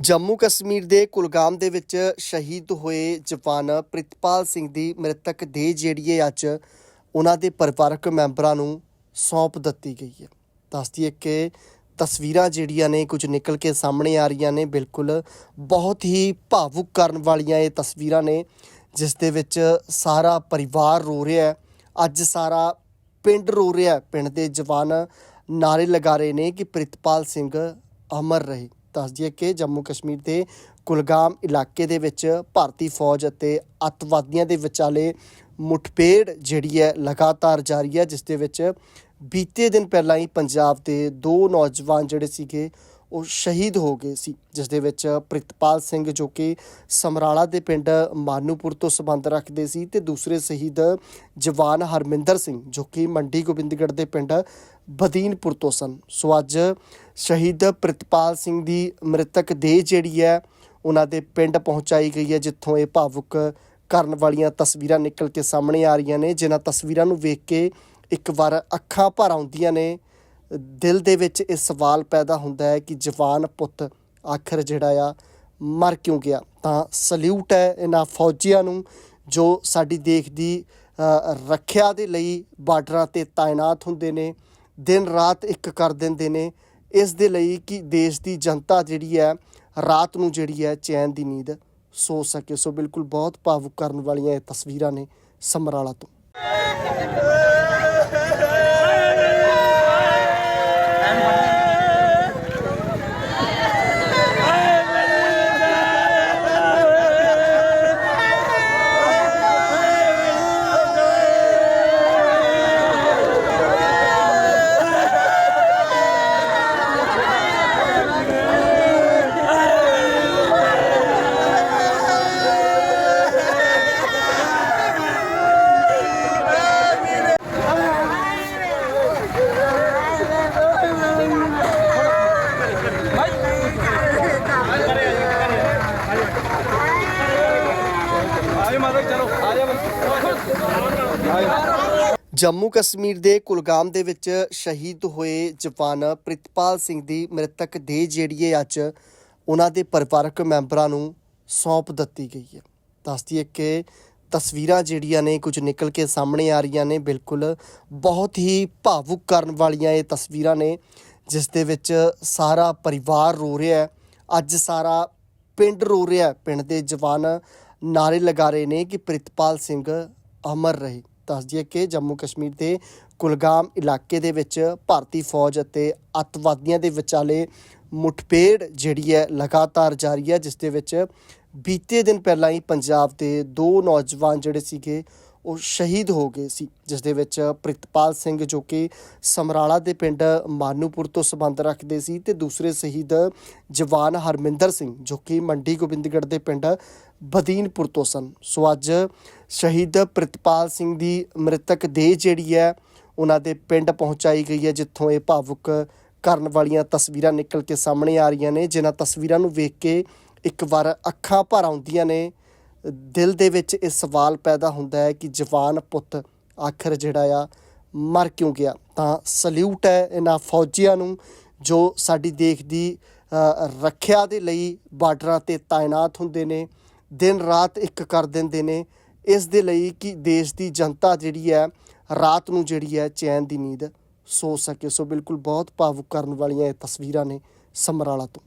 ਜੰਮੂ ਕਸ਼ਮੀਰ ਦੇ ਕੁਲਗਾਮ ਦੇ ਵਿੱਚ ਸ਼ਹੀਦ ਹੋਏ ਜਵਾਨ ਪ੍ਰਿਤਪਾਲ ਸਿੰਘ ਦੀ ਮ੍ਰਿਤਕ ਦੇਹ ਜਿਹੜੀ ਹੈ ਅੱਜ ਉਹਨਾਂ ਦੇ ਪਰਿਵਾਰਕ ਮੈਂਬਰਾਂ ਨੂੰ ਸੌਂਪ ਦਿੱਤੀ ਗਈ ਹੈ। ਦੱਸਦੀ ਹੈ ਕਿ ਤਸਵੀਰਾਂ ਜਿਹੜੀਆਂ ਨੇ ਕੁਝ ਨਿਕਲ ਕੇ ਸਾਹਮਣੇ ਆ ਰਹੀਆਂ ਨੇ, ਬਿਲਕੁਲ ਬਹੁਤ ਹੀ ਭਾਵੁਕ ਕਰਨ ਵਾਲੀਆਂ ਇਹ ਤਸਵੀਰਾਂ ਨੇ, ਜਿਸ ਦੇ ਵਿੱਚ ਸਾਰਾ ਪਰਿਵਾਰ ਰੋ ਰਿਹਾ ਹੈ। ਅੱਜ ਸਾਰਾ ਪਿੰਡ ਰੋ ਰਿਹਾ ਹੈ। ਪਿੰਡ ਦੇ ਜਵਾਨ ਨਾਰੇ ਲਗਾ ਰਹੇ ਨੇ ਕਿ ਪ੍ਰਿਤਪਾਲ ਸਿੰਘ ਅਮਰ ਰਹੇ। ਦੱਸ ਦਈਏ ਕਿ ਜੰਮੂ ਕਸ਼ਮੀਰ ਦੇ ਕੁਲਗਾਮ ਇਲਾਕੇ ਦੇ ਵਿੱਚ ਭਾਰਤੀ ਫੌਜ ਅਤੇ ਅੱਤਵਾਦੀਆਂ ਦੇ ਵਿਚਾਲੇ ਮੁਠਭੇੜ ਜਿਹੜੀ ਹੈ ਲਗਾਤਾਰ ਜਾਰੀ ਹੈ, ਜਿਸ ਦੇ ਵਿੱਚ ਬੀਤੇ ਦਿਨ ਪਹਿਲਾਂ ਹੀ ਪੰਜਾਬ ਦੇ ਦੋ ਨੌਜਵਾਨ ਜਿਹੜੇ ਸੀਗੇ ਉਹ ਸ਼ਹੀਦ ਹੋ ਗਏ ਸੀ, ਜਿਸ ਦੇ ਵਿੱਚ ਪ੍ਰਿਤਪਾਲ ਸਿੰਘ ਜੋ ਕਿ ਸਮਰਾਲਾ ਦੇ ਪਿੰਡ ਮਾਨੂਪੁਰ ਤੋਂ ਸੰਬੰਧ ਰੱਖਦੇ ਸੀ ਤੇ ਦੂਸਰੇ ਸ਼ਹੀਦ ਜਵਾਨ ਹਰਮਿੰਦਰ ਸਿੰਘ ਜੋ ਕਿ ਮੰਡੀ ਗੋਬਿੰਦਗੜ੍ਹ ਦੇ ਪਿੰਡ ਬਦੀਨਪੁਰ ਤੋਂ ਸਨ। ਸੋ ਅੱਜ ਸ਼ਹੀਦ ਪ੍ਰਿਤਪਾਲ ਸਿੰਘ ਦੀ ਮ੍ਰਿਤਕ ਦੇਹ ਜਿਹੜੀ ਹੈ, ਉਹਨਾਂ ਦੇ ਪਿੰਡ ਪਹੁੰਚਾਈ ਗਈ ਹੈ, ਜਿੱਥੋਂ ਇਹ ਭਾਵੁਕ ਕਰਨ ਵਾਲੀਆਂ ਤਸਵੀਰਾਂ ਨਿਕਲ ਕੇ ਸਾਹਮਣੇ ਆ ਰਹੀਆਂ ਨੇ, ਜਿਨ੍ਹਾਂ ਤਸਵੀਰਾਂ ਨੂੰ ਵੇਖ ਕੇ ਇੱਕ ਵਾਰ ਅੱਖਾਂ ਭਰ ਆਉਂਦੀਆਂ ਨੇ। ਦਿਲ ਦੇ ਵਿੱਚ ਇਹ ਸਵਾਲ ਪੈਦਾ ਹੁੰਦਾ ਹੈ ਕਿ ਜਵਾਨ ਪੁੱਤ ਆਖਰ ਜਿਹੜਾ ਆ, ਮਰ ਕਿਉਂ ਗਿਆ? ਤਾਂ ਸਲੂਟ ਹੈ ਇਹਨਾਂ ਫੌਜੀਆਂ ਨੂੰ ਜੋ ਸਾਡੀ ਦੇਸ਼ ਦੀ ਰੱਖਿਆ ਦੇ ਲਈ ਬਾਰਡਰਾਂ ਤੇ ਤਾਇਨਾਤ ਹੁੰਦੇ ਨੇ, ਦਿਨ ਰਾਤ ਇੱਕ ਕਰ ਦਿੰਦੇ ਨੇ, ਇਸ ਦੇ ਲਈ ਕਿ ਦੇਸ਼ ਦੀ ਜਨਤਾ ਜਿਹੜੀ ਹੈ, ਰਾਤ ਨੂੰ ਜਿਹੜੀ ਹੈ ਚੈਨ ਦੀ ਨੀਂਦ ਸੋ ਸਕੇ। ਸੋ ਬਿਲਕੁਲ ਬਹੁਤ ਭਾਵੁਕ ਕਰਨ ਵਾਲੀਆਂ ਇਹ ਤਸਵੀਰਾਂ ਨੇ ਸਮਰਾਲਾ ਤੋਂ। I'm ਜੰਮੂ ਕਸ਼ਮੀਰ ਦੇ ਕੁਲਗਾਮ ਦੇ ਵਿੱਚ ਸ਼ਹੀਦ ਹੋਏ ਜਵਾਨ ਪ੍ਰਿਤਪਾਲ ਸਿੰਘ ਦੀ ਮ੍ਰਿਤਕ ਦੇਹ ਜਿਹੜੀ ਹੈ ਅੱਜ ਉਹਨਾਂ ਦੇ ਪਰਿਵਾਰਕ ਮੈਂਬਰਾਂ ਨੂੰ ਸੌਂਪ ਦਿੱਤੀ ਗਈ ਹੈ। ਦੱਸਦੀ ਹੈ ਕਿ ਤਸਵੀਰਾਂ ਜਿਹੜੀਆਂ ਨੇ ਕੁਝ ਨਿਕਲ ਕੇ ਸਾਹਮਣੇ ਆ ਰਹੀਆਂ ਨੇ, ਬਿਲਕੁਲ ਬਹੁਤ ਹੀ ਭਾਵੁਕ ਕਰਨ ਵਾਲੀਆਂ ਇਹ ਤਸਵੀਰਾਂ ਨੇ, ਜਿਸ ਦੇ ਵਿੱਚ ਸਾਰਾ ਪਰਿਵਾਰ ਰੋ ਰਿਹਾ ਹੈ। ਅੱਜ ਸਾਰਾ ਪਿੰਡ ਰੋ ਰਿਹਾ ਹੈ। ਪਿੰਡ ਦੇ ਜਵਾਨ ਨਾਰੇ ਲਗਾ ਰਹੇ ਨੇ ਕਿ ਪ੍ਰਿਤਪਾਲ ਸਿੰਘ ਅਮਰ ਰਹੇ। ਦੱਸ ਦਈਏ ਕਿ ਜੰਮੂ ਕਸ਼ਮੀਰ ਦੇ ਕੁਲਗਾਮ ਇਲਾਕੇ ਦੇ ਵਿੱਚ ਭਾਰਤੀ ਫੌਜ ਅਤੇ ਅੱਤਵਾਦੀਆਂ ਦੇ ਵਿਚਾਲੇ ਮੁਠਭੇੜ ਜਿਹੜੀ ਹੈ ਲਗਾਤਾਰ ਜਾਰੀ ਹੈ, ਜਿਸ ਦੇ ਵਿੱਚ ਬੀਤੇ ਦਿਨ ਪਹਿਲਾਂ ਹੀ ਪੰਜਾਬ ਦੇ ਦੋ ਨੌਜਵਾਨ ਜਿਹੜੇ ਸੀਗੇ ਉਹ ਸ਼ਹੀਦ ਹੋ ਗਏ ਸੀ ਜਿਸ ਦੇ ਵਿੱਚ ਪ੍ਰਿਤਪਾਲ ਸਿੰਘ ਜੋ ਕਿ ਸਮਰਾਲਾ ਦੇ ਪਿੰਡ ਮਾਨੂਪੁਰ ਤੋਂ ਸੰਬੰਧ ਰੱਖਦੇ ਸੀ ਤੇ ਦੂਸਰੇ ਸ਼ਹੀਦ ਜਵਾਨ ਹਰਮਿੰਦਰ ਸਿੰਘ ਜੋ ਕਿ ਮੰਡੀ ਗੋਬਿੰਦਗੜ੍ਹ ਦੇ ਪਿੰਡ ਬਦੀਨਪੁਰ ਤੋਂ ਸਨ। ਸੋ ਅੱਜ ਸ਼ਹੀਦ ਪ੍ਰਿਤਪਾਲ ਸਿੰਘ ਦੀ ਮ੍ਰਿਤਕ ਦੇਹ ਜਿਹੜੀ ਹੈ, ਉਹਨਾਂ ਦੇ ਪਿੰਡ ਪਹੁੰਚਾਈ ਗਈ ਹੈ, ਜਿੱਥੋਂ ਇਹ ਭਾਵੁਕ ਕਰਨ ਵਾਲੀਆਂ ਤਸਵੀਰਾਂ ਨਿਕਲ ਕੇ ਸਾਹਮਣੇ ਆ ਰਹੀਆਂ ਨੇ, ਜਿਨ੍ਹਾਂ ਤਸਵੀਰਾਂ ਨੂੰ ਵੇਖ ਕੇ ਇੱਕ ਵਾਰ ਅੱਖਾਂ ਭਰ ਆਉਂਦੀਆਂ ਨੇ। ਦਿਲ ਦੇ ਵਿੱਚ ਇਹ ਸਵਾਲ ਪੈਦਾ ਹੁੰਦਾ ਹੈ ਕਿ ਜਵਾਨ ਪੁੱਤ ਆਖਰ ਜਿਹੜਾ ਆ, ਮਰ ਕਿਉਂ ਗਿਆ? ਤਾਂ ਸਲੂਟ ਹੈ ਇਹਨਾਂ ਫੌਜੀਆਂ ਨੂੰ ਜੋ ਸਾਡੀ ਦੇਸ਼ ਦੀ ਰੱਖਿਆ ਦੇ ਲਈ ਬਾਰਡਰਾਂ ਤੇ ਤਾਇਨਾਤ ਹੁੰਦੇ ਨੇ, ਦਿਨ ਰਾਤ ਇੱਕ ਕਰ ਦਿੰਦੇ ਨੇ, ਇਸ ਦੇ ਲਈ ਕਿ ਦੇਸ਼ ਦੀ ਜਨਤਾ ਜਿਹੜੀ ਹੈ, ਰਾਤ ਨੂੰ ਜਿਹੜੀ ਹੈ ਚੈਨ ਦੀ ਨੀਂਦ ਸੋ ਸਕੇ। ਸੋ ਬਿਲਕੁਲ ਬਹੁਤ ਭਾਵੁਕ ਕਰਨ ਵਾਲੀਆਂ ਇਹ ਤਸਵੀਰਾਂ ਨੇ ਸਮਰਾਲਾ ਤੋਂ।